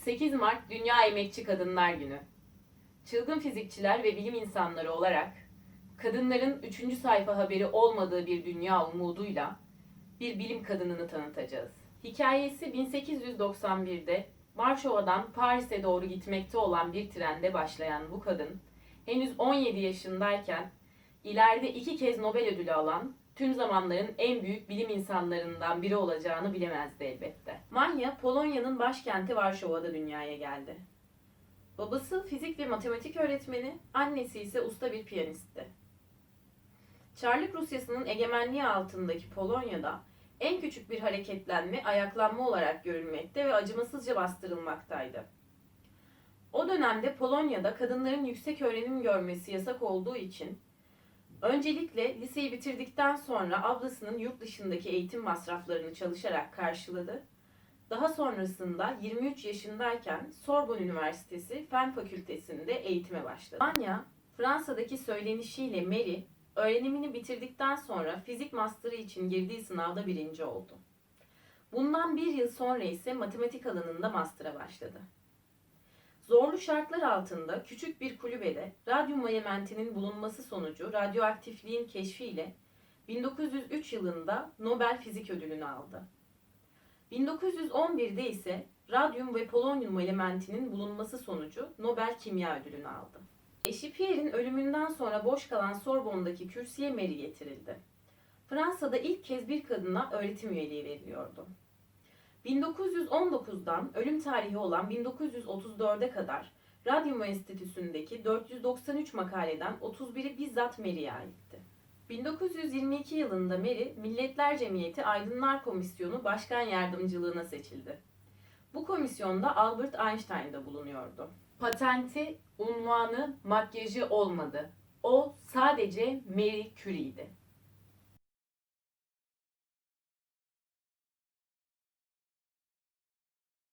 8 Mart Dünya Emekçi Kadınlar Günü. Çılgın fizikçiler ve bilim insanları olarak kadınların 3. sayfa haberi olmadığı bir dünya umuduyla bir bilim kadınını tanıtacağız. Hikayesi 1891'de Varşova'dan Paris'e doğru gitmekte olan bir trende başlayan bu kadın henüz 17 yaşındayken ileride iki kez Nobel ödülü alan tüm zamanların en büyük bilim insanlarından biri olacağını bilemezdi elbette. Manya, Polonya'nın başkenti Varşova'da dünyaya geldi. Babası fizik ve matematik öğretmeni, annesi ise usta bir piyanistti. Çarlık Rusyası'nın egemenliği altındaki Polonya'da en küçük bir hareketlenme ayaklanma olarak görülmekte ve acımasızca bastırılmaktaydı. O dönemde Polonya'da kadınların yüksek öğrenim görmesi yasak olduğu için öncelikle liseyi bitirdikten sonra ablasının yurt dışındaki eğitim masraflarını çalışarak karşıladı. Daha sonrasında 23 yaşındayken Sorbonne Üniversitesi Fen Fakültesi'nde eğitime başladı. Anya, Fransa'daki söylenişiyle Mary, öğrenimini bitirdikten sonra fizik master'ı için girdiği sınavda birinci oldu. Bundan bir yıl sonra ise matematik alanında master'a başladı. Zorlu şartlar altında küçük bir kulübede radyum elementinin bulunması sonucu radyoaktifliğin keşfiyle 1903 yılında Nobel Fizik Ödülünü aldı. 1911'de ise radyum ve polonyum elementinin bulunması sonucu Nobel Kimya Ödülünü aldı. Eşi Pierre'in ölümünden sonra boş kalan Sorbonne'daki kürsüye Mary getirildi. Fransa'da ilk kez bir kadına öğretim üyeliği veriliyordu. 1919'dan ölüm tarihi olan 1934'e kadar Radyum Enstitüsü'ndeki 493 makaleden 31'i bizzat Mary'e aitti. 1922 yılında Mary, Milletler Cemiyeti Aydınlar Komisyonu Başkan Yardımcılığına seçildi. Bu komisyonda Albert Einstein de bulunuyordu. Patenti, unvanı, makyajı olmadı. O sadece Marie Curie'ydi.